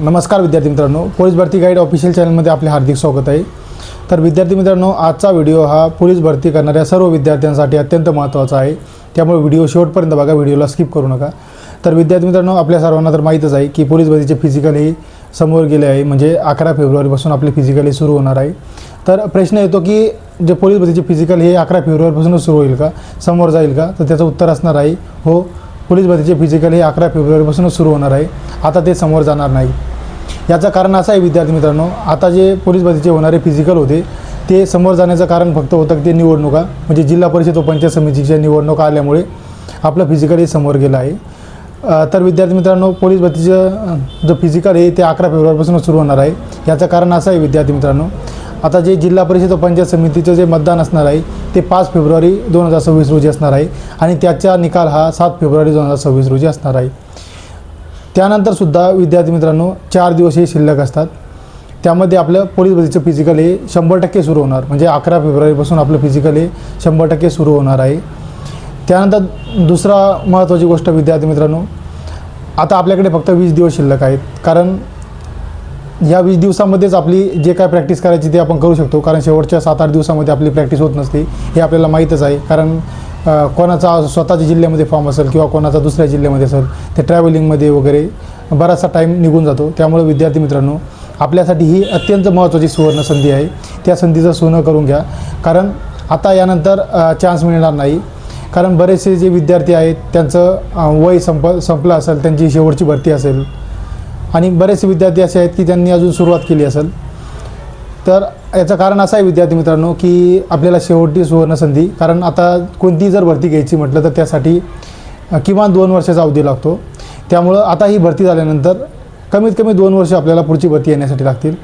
नमस्कार विद्यार्थी मित्रांनो. पोलीस भरती गाईड ऑफिशियल चॅनलमध्ये आपले हार्दिक स्वागत आहे. तर विद्यार्थी मित्रांनो आजचा व्हिडिओ हा पोलीस भरती करणाऱ्या सर्व विद्यार्थ्यांसाठी अत्यंत महत्त्वाचा आहे. त्यामुळे व्हिडिओ शेवटपर्यंत बघा व्हिडिओला स्किप करू नका. तर विद्यार्थी मित्रांनो आपल्या सर्वांना तर माहीतच आहे की पोलीस भरतीचे फिजिकल हे समोर गेले आहे. म्हणजे अकरा फेब्रुवारीपासून आपले फिजिकल हे सुरू होणार आहे. तर प्रश्न येतो की जे पोलीस भरतीचे फिजिकल हे अकरा फेब्रुवारीपासूनच सुरू होईल का? समोर जाईल का? तर त्याचं उत्तर असणार आहे हो. पोलीस भरतीचे फिजिकल हे अकरा फेब्रुवारीपासूनच सुरू होणार आहे. आता ते समोर जाणार नाही. याचं कारण असं आहे विद्यार्थी मित्रांनो आता जे पोलीस भरतीचे होणारे फिजिकल होते ते समोर जाण्याचं कारण फक्त होतं ते निवडणुका म्हणजे जिल्हा परिषद व पंचायत समितीच्या निवडणुका आल्यामुळे आपलं फिजिकल हे समोर गेलं आहे. तर विद्यार्थी मित्रांनो पोलीस भरतीचं जो फिजिकल आहे ते अकरा फेब्रुवारीपासून सुरू होणार आहे. याचं कारण असं आहे विद्यार्थी मित्रांनो आता जे जिल्हा परिषद व पंचायत समितीचं जे मतदान असणार आहे ते पाच फेब्रुवारी दोन हजार सव्वीस रोजी असणार आहे. आणि त्याचा निकाल हा सात फेब्रुवारी दोन हजार सव्वीस रोजी असणार आहे. त्यानंतरसुद्धा विद्यार्थी मित्रांनो चार दिवस हे शिल्लक असतात. त्यामध्ये आपलं पोलीस भरतीचं फिजिकल हे शंभर टक्के सुरू होणार. म्हणजे अकरा फेब्रुवारीपासून आपलं फिजिकल हे शंभर टक्के सुरू होणार आहे. त्यानंतर दुसरा महत्त्वाची गोष्ट विद्यार्थी मित्रांनो आता आपल्याकडे फक्त वीस दिवस शिल्लक आहेत. कारण या वीस दिवसामध्येच आपली जे काय प्रॅक्टिस करायची ते आपण करू शकतो. कारण शेवटच्या सात आठ दिवसामध्ये आपली प्रॅक्टिस होत नसते. हे आपल्याला माहीतच आहे. कारण कोणाचा स्वतःच्या जिल्ह्यामध्ये फॉर्म असेल किंवा कोणाचा दुसऱ्या जिल्ह्यामध्ये असेल ते ट्रॅव्हलिंगमध्ये वगैरे बराचसा टाईम निघून जातो. त्यामुळे विद्यार्थी मित्रांनो आपल्यासाठी ही अत्यंत महत्त्वाची सुवर्ण संधी आहे. त्या संधीचं सोनं करून घ्या. कारण आता यानंतर चान्स मिळणार नाही. कारण बरेचसे जे विद्यार्थी आहेत त्यांचं वय संप संपलं असेल त्यांची शेवटची भरती असेल आणि बरेचसे विद्यार्थी असे आहेत की त्यांनी अजून सुरुवात केली असेल. तर याचं कारण असं आहे विद्यार्थी मित्रांनो की आपल्याला शेवटची सुवर्णसंधी कारण आता कोणतीही जर भरती घ्यायची म्हटलं तर त्यासाठी किमान दोन वर्षाचा अवधी लागतो. त्यामुळं आता ही भरती झाल्यानंतर कमीत कमी दोन वर्ष आपल्याला पुढची भरती येण्यासाठी लागतील.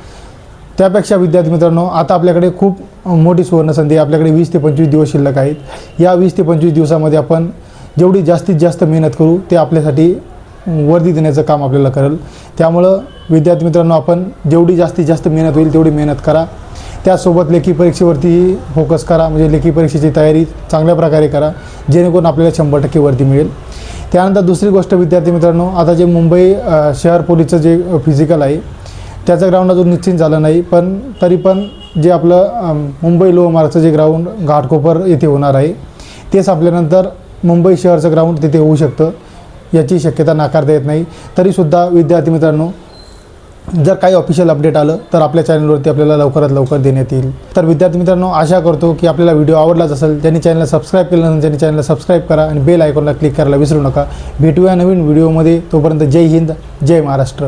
त्यापेक्षा विद्यार्थी मित्रांनो आता आपल्याकडे खूप मोठी सुवर्णसंधी आपल्याकडे वीस ते पंचवीस दिवस शिल्लक आहेत. या वीस ते पंचवीस दिवसामध्ये आपण जेवढी जास्तीत जास्त मेहनत करू ते आपल्यासाठी वर्दी देण्याचं काम आपल्याला करेल. त्यामुळं विद्यार्थी मित्रांनो आपण जेवढी जास्तीत जास्त मेहनत होईल तेवढी मेहनत करा. त्यासोबत लेखी परीक्षेवरती फोकस करा. म्हणजे लेखी परीक्षेची तयारी चांगल्या प्रकारे करा. जेणेकरून आपल्याला शंभर टक्के वर्दी मिळेल. त्यानंतर दुसरी गोष्ट विद्यार्थी मित्रांनो आता जे मुंबई शहर पोलीसचं जे फिजिकल आहे त्याचं ग्राउंड अजून निश्चित झालं नाही. पण तरी पण जे आपलं मुंबई लोहमार्गचं जे ग्राउंड घाटकोपर येथे होणार आहे ते संपल्यानंतर मुंबई शहरचं ग्राउंड तिथे होऊ शकतं. याची शक्यता नाकारता येत नाही. तरीसुद्धा विद्यार्थी मित्रांनो जर काही ऑफिशियल अपडेट आलं तर आपल्या चॅनलवरती आपल्याला लवकरात लवकर देण्यात येईल. तर विद्यार्थी मित्रांनो आशा करतो की आपल्याला व्हिडिओ आवडलाच असेल ज्यांनी चॅनलला सबस्क्राईब केलं नसेल त्यांनी चॅनलला सबस्क्राईब करा आणि बेल आयकॉनला क्लिक करायला विसरू नका. भेटूया नवीन व्हिडिओमध्ये तोपर्यंत जय हिंद जय महाराष्ट्र.